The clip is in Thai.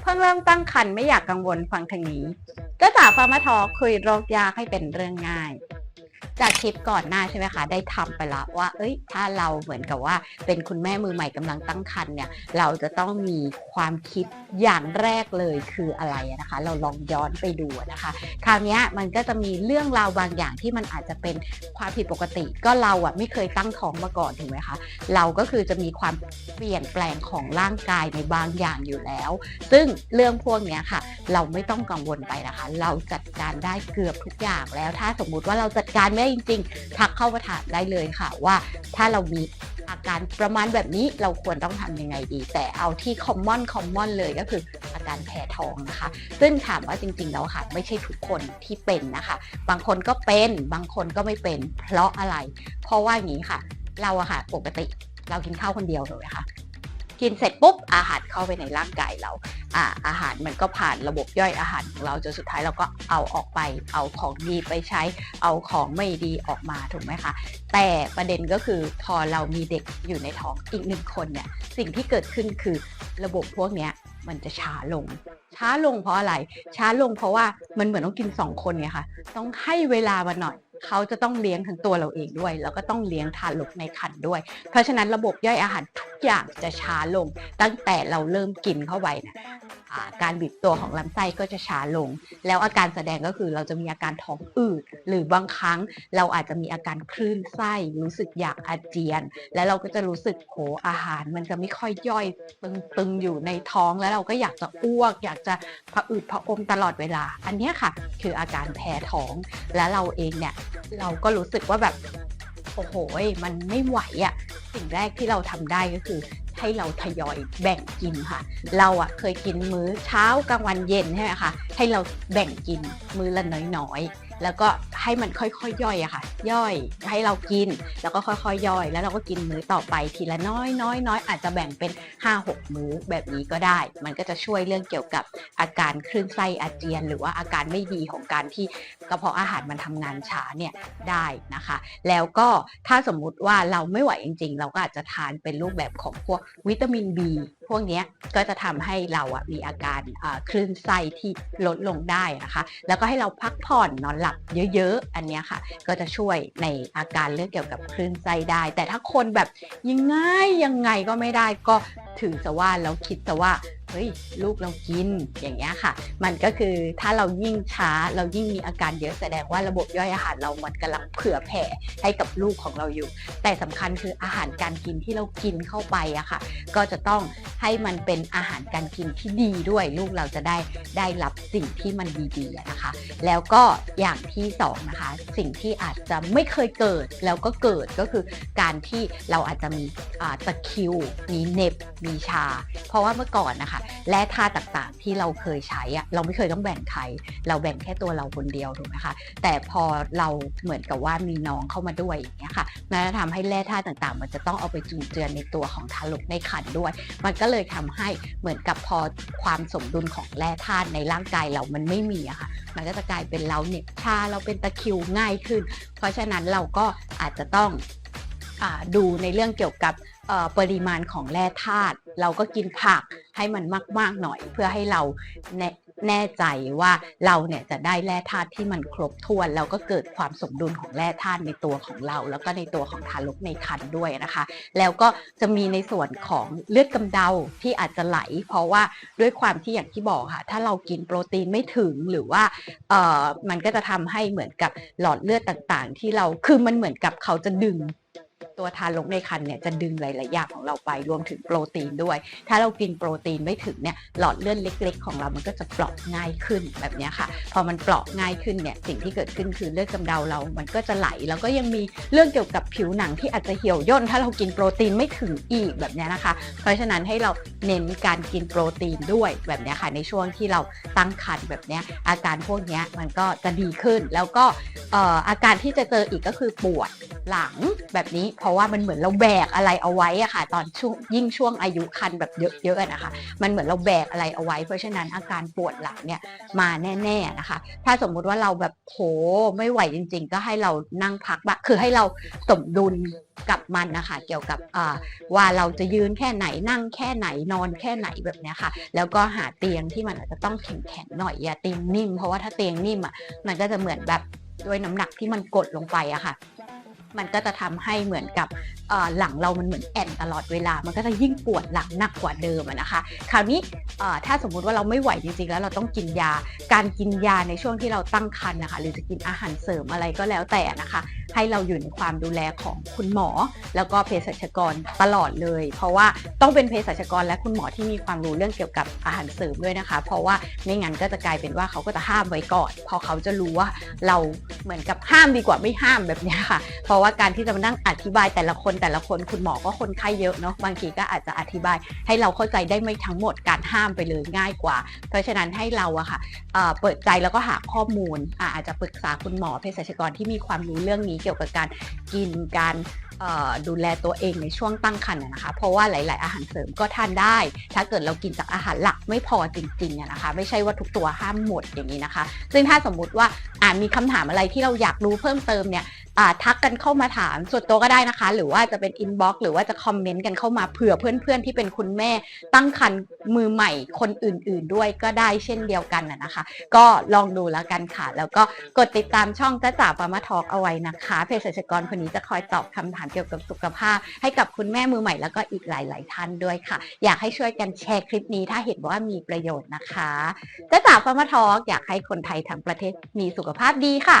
เพิ่งเริ่มตั้งครรภ์ไม่อยากกังวลฟังทางนี้ ก็จากฟาร์มาทอคุยโรคยากให้เป็นเรื่องง่าย จากคลิปก่อนหน้าใช่ไหมคะ ได้ทำไปแล้วว่า เอ้ย ถ้าเราเหมือนกับว่า เป็นคุณแม่มือใหม่กำลังตั้งครรภ์เนี่ย เราจะต้องมีความคิดอย่างแรกเลยคืออะไรนะคะ เราลองย้อนไปดูนะคะ คราวนี้มันก็จะมีเรื่องราวบางอย่างที่มันอาจจะเป็นความผิดปกติ ก็เราอะไม่เคยตั้งท้องมาก่อนถูกไหมคะ เราก็คือจะมีความเปลี่ยนแปลงของร่างกายในบางอย่างอยู่แล้ว ซึ่งเรื่องพวกนี้ค่ะ เราไม่ต้องกังวลไปนะคะ เราจัดการได้เกือบทุกอย่างแล้ว ถ้าสมมุติว่าเราจัดการไม่ได้จริงๆ ทักเข้ามาถามได้เลยค่ะว่าถ้าเรามีอาการประมาณแบบนี้เราควรต้องทำยังไงดี แต่เอาที่ common common เลยก็คืออาการแพ้ท้องนะคะ ซึ่งถามว่าจริงๆแล้วค่ะ ไม่ใช่ทุกคนที่เป็นนะคะ บางคนก็เป็นบางคนก็ไม่เป็น เพราะอะไร เพราะว่าอย่างนี้ค่ะ เราอะค่ะปกติเรากินข้าวคนเดียวถูกไหมคะ กินเสร็จปุ๊บอาหารเข้าไปในร่างกายเราอ่าอาหารมันก็ผ่านระบบย่อยอาหารของเราจนสุดท้ายเราก็เอาออกไป เอาของดีไปใช้ เอาของไม่ดีออกมาถูกไหมคะ แต่ประเด็นก็คือพอเรามีเด็กอยู่ในท้องอีกหนึ่งคนเนี่ยสิ่งที่เกิดขึ้นคือระบบพวกเนี้ยมันจะช้าลง ช้าลงเพราะอะไร ช้าลงเพราะว่ามันเหมือนต้องกินสองคนไงคะต้องให้เวลามาหน่อย เขาจะต้องเลี้ยงทั้งตัวเราเองด้วย แล้วก็ต้องเลี้ยงทารกในครรภ์ด้วย เพราะฉะนั้นระบบย่อยอาหารทุกอย่างจะช้าลง ตั้งแต่เราเริ่มกินเข้าไปนะการบีบตัวของลำไส้ก็จะช้าลง แล้วอาการแสดงก็คือเราจะมีอาการท้องอืดหรือบางครั้งเราอาจจะมีอาการคลื่นไส้รู้สึกอยากอาเจียน แล้วเราก็จะรู้สึกโหอาหาร มันจะไม่ค่อยย่อยตึงๆอยู่ในท้องแล้วเราก็อยากจะอ้วก อยากจะผะอืดผะอมตลอดเวลา อันนี้ค่ะ คืออาการแพ้ท้องและเราเองเนี่ยเราก็รู้สึกว่าแบบโอ้โหมันไม่ไหวอะ่ะสิ่งแรกที่เราทำได้ก็คือ ให้เราทยอยแบ่งกินค่ะ เราอะเคยกินมื้อเช้ากลางวันเย็นใช่ไหมคะให้เราแบ่งกินมื้อละน้อยๆแล้วก็ให้มันค่อยๆย่อยอะค่ะ ย่อยให้เรากิน แล้วก็ค่อยๆย่อย แล้วเราก็กินมื้อต่อไปทีละน้อยน้อยน้อยอาจจะแบ่งเป็น 5-6 มื้อแบบนี้ก็ได้ มันก็จะช่วยเรื่องเกี่ยวกับอาการคลื่นไส้อาเจียน หรือว่าอาการไม่ดีของการที่กระเพาะอาหารมันทำงานช้าเนี่ยได้นะคะ แล้วก็ถ้าสมมุติว่าเราไม่ไหวจริง ๆ เราก็อาจจะทานเป็นรูปแบบของพวกวิตามิน B พวกนี้ก็จะทำให้เราอะมีอาการคลื่นไส้ที่ลดลงได้นะคะ แล้วก็ให้เราพักผ่อนนอนหลับเยอะๆ อันนี้ค่ะ ก็จะช่วยในอาการเรื่องเกี่ยวกับคลื่นไส้ได้ แต่ถ้าคนแบบยังไงยังไงก็ไม่ได้ก็ถือซะว่าแล้วคิดซะว่า เฮ้ยลูกเรากินอย่างเงี้ยค่ะ มันก็คือถ้าเรายิ่งช้าเรายิ่งมีอาการเยอะแสดงว่าระบบย่อยอาหารเรามันกำลังเผื่อแผ่ให้กับลูกของเราอยู่ แต่สำคัญคืออาหารการกินที่เรากินเข้าไปอะค่ะ ก็จะต้องให้มันเป็นอาหารการกินที่ดีด้วย ลูกเราจะได้ได้รับสิ่งที่มันดีๆนะคะ แล้วก็อย่างที่สองนะคะสิ่งที่อาจจะไม่เคยเกิดแล้วก็เกิดก็คือการที่เราอาจจะมีตะคิว มีเน็บมีชา เพราะว่าเมื่อก่อนนะคะแร่ธาตุต่างๆ ที่เราเคยใช้อะเราไม่เคยต้องแบ่งใคร เราแบ่งแค่ตัวเราคนเดียวถูกไหมคะแต่พอเราเหมือนกับว่ามีน้องเข้ามาด้วยอย่างเงี้ยค่ะมันจะทำให้แร่ธาตุต่างๆ มันจะต้องเอาไปจุนเจือในตัวของทารกในครรภ์ด้วย มันก็เลยทำให้เหมือนกับพอความสมดุลของแร่ธาตุในร่างกายเรามันไม่มีอะค่ะ มันก็จะกลายเป็นเราเหน็บชาเราเป็นตะคิวง่ายขึ้น เพราะฉะนั้นเราก็อาจจะต้อง ดูในเรื่องเกี่ยวกับปริมาณของแร่ธาตุเราก็กินผักให้มันมาก ๆ หน่อย เพื่อให้เราแน่แนใจว่าเราเนี่ยจะได้แร่ธาตุที่มันครบถ้วน แล้วก็เกิดความสมดุลของแร่ธาตุในตัวของเรา แล้วก็ในตัวของทารกในครรภ์ด้วยนะคะ แล้วก็จะมีในส่วนของเลือดกำเดาที่อาจจะไหล เพราะว่าด้วยความที่อย่างที่บอกค่ะ ถ้าเรากินโปรตีนไม่ถึงหรือว่าเออมันก็จะทำให้เหมือนกับหลอดเลือดต่างๆ ที่เราคือมันเหมือนกับเขาจะดึง ตัวทารกในครรภ์เนี่ยจะดึงหลาย ๆ อย่างของเราไปรวมถึงโปรตีนด้วย ถ้าเรากินโปรตีนไม่ถึงเนี่ยหลอดเลือดเล็ก ๆ ของเรามันก็จะเปราะง่ายขึ้นแบบนี้ค่ะ พอมันเปราะง่ายขึ้นเนี่ยสิ่งที่เกิดขึ้นคือเลือดกำเดาเรา มันก็จะไหลแล้วก็ยังมีเรื่องเกี่ยวกับผิวหนังที่อาจจะเหี่ยวย่นถ้าเรากินโปรตีนไม่ถึงอีกแบบนี้นะคะ เพราะฉะนั้นให้เราเน้นการกินโปรตีนด้วยแบบนี้ค่ะในช่วงที่เราตั้งครรภ์แบบนี้อาการพวกนี้มันก็จะดีขึ้นแล้วก็อาการที่จะเจออีกก็คือปวด หลังแบบนี้ เพราะว่ามันเหมือนเราแบกอะไรเอาไว้อะค่ะ ตอนช่วงยิ่งช่วงอายุคันแบบเยอะๆนะคะ มันเหมือนเราแบกอะไรเอาไว้ เพราะฉะนั้นอาการปวดหลังเนี่ยมาแน่ๆนะคะ ถ้าสมมุติว่าเราแบบโหไม่ไหวจริง ๆ ก็ให้เรานั่งพักบ้างคือให้เราสมดุลกับมันนะคะเกี่ยวกับว่าเราจะยืนแค่ไหนนั่งแค่ไหนนอนแค่ไหนแบบนี้ค่ะ แล้วก็หาเตียงที่มันอาจจะต้องแข็งๆหน่อยอย่าเตียงนิ่มเพราะว่าถ้าเตียงนิ่มอะมันก็จะเหมือนแบบด้วยน้ำหนักที่มันกดลงไปอะค่ะ มันก็จะทำให้เหมือนกับหลังเรามันเหมือนแอนตลอดเวลา มันก็จะยิ่งปวดหลังหนักกว่าเดิมนะคะ คราวนี้ถ้าสมมุติว่าเราไม่ไหวจริงๆ แล้วเราต้องกินยา การกินยาในช่วงที่เราตั้งครรภ์นะคะ หรือจะกินอาหารเสริมอะไรก็แล้วแต่นะคะ ให้เราอยู่ในความดูแลของคุณหมอ แล้วก็เภสัชกรตลอดเลย เพราะว่าต้องเป็นเภสัชกรและคุณหมอที่มีความรู้เรื่องเกี่ยวกับอาหารเสริมด้วยนะคะ เพราะว่าไม่งั้นก็จะกลายเป็นว่าเขาก็จะห้ามไว้ก่อน พอเขาจะรู้ว่าเราเหมือนกับห้ามดีกว่าไม่ห้ามแบบนี้ค่ะ เพราะว่าการที่จะมานั่งอธิบายแต่ละคนแต่ละคนคุณหมอก็คนไข้เยอะเนาะบางทีก็อาจจะอธิบาย ให้เราเข้าใจได้ไม่ทั้งหมดการห้ามไปเลยง่ายกว่า เพราะฉะนั้นให้เราอะค่ะเปิดใจแล้วก็หาข้อมูลอาจจะปรึกษาคุณหมอเภสัชกรที่มีความรู้เรื่องนี้เกี่ยวกับการกินการดูแลตัวเองในช่วงตั้งครรภ์นะคะ เพราะว่าหลาย ๆ อาหารเสริมก็ทานได้ ถ้าเกิดเรากินจากอาหารหลักไม่พอจริง ๆ นะคะ ไม่ใช่ว่าทุกตัวห้ามหมดอย่างนี้นะคะ ซึ่งถ้าสมมุติว่าอ่ามีคำถามอะไรที่เราอยากรู้เพิ่มเติมเนี่ย ทักกันเข้ามาถามส่วนตัวก็ได้นะคะ หรือว่าจะเป็นอินบ็อกซ์หรือว่าจะคอมเมนต์กันเข้ามาเผื่อเพื่อนๆที่เป็นคุณแม่ตั้งครรภ์มือใหม่คนอื่น ๆ ด้วยก็ได้เช่นเดียวกันนะคะ ก็ลองดูแล้วกันค่ะ แล้วก็กดติดตามช่องจ้าจ๋าปามาทอกเอาไว้นะคะเภสัชกรคนนี้จะคอยตอบคำถามเกี่ยวกับสุขภาพ ให้กับคุณแม่มือใหม่แล้วก็อีกหลาย ๆ ท่านด้วยค่ะ อยากให้ช่วยกันแชร์คลิปนี้ถ้าเห็นว่ามีประโยชน์นะคะจ้าจ๋าปามาทอกอยากให้คนไทยทั้งประเทศมีสุขภาพดีค่ะ